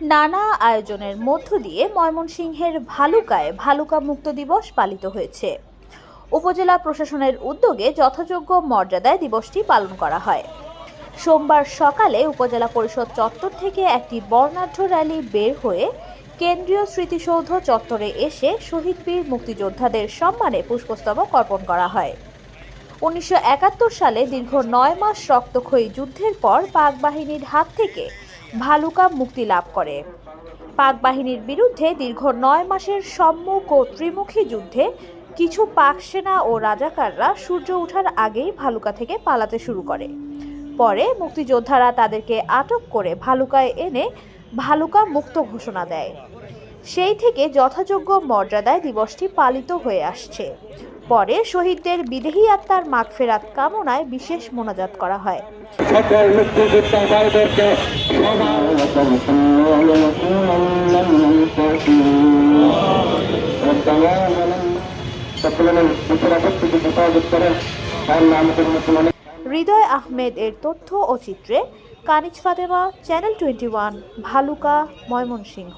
নানা আয়োজনের মধ্য দিয়ে ময়মনসিংহের ভালুকায় ভালুকা মুক্ত দিবস পালিত হয়েছে। উপজেলা প্রশাসনের উদ্যোগে যথাযোগ্য মর্যাদায় দিবসটি পালন করা হয়। সোমবার সকালে উপজেলা পরিষদ চত্বর থেকে একটি বর্ণাঢ্য র্যালি বের হয়ে কেন্দ্রীয় স্মৃতিসৌধ চত্বরে এসে শহীদ বীর মুক্তিযোদ্ধাদের সম্মানে পুষ্পস্তবক অর্পণ করা হয়। উনিশশো একাত্তর সালে দীর্ঘ নয় মাস রক্তক্ষয়ী যুদ্ধের পর পাক বাহিনীর হাত থেকে ভালুকা মুক্তি লাভ করে। পাক বাহিনীর বিরুদ্ধে দীর্ঘ নয় মাসের সম্মুখ ও ত্রিমুখী যুদ্ধে কিছু পাক সেনা ও রাজাকাররা সূর্য ওঠার আগেই ভালুকা থেকে পালাতে শুরু করে। পরে মুক্তিযোদ্ধারা তাদেরকে আটক করে ভালুকায় এনে ভালুকা মুক্ত ঘোষণা দেয়। সেই থেকে যথাযোগ্য মর্যাদায় দিবসটি পালিত হয়ে আসছে। পরে শহীদদের বিদেহী আত্মার মাগফেরাত কামনায় বিশেষ মোনাজাত করা হয়। হৃদয় আহমেদ এর তথ্য ও চিত্রে Kaniz Fatema channel twenty one Bhaluka Mymensingh.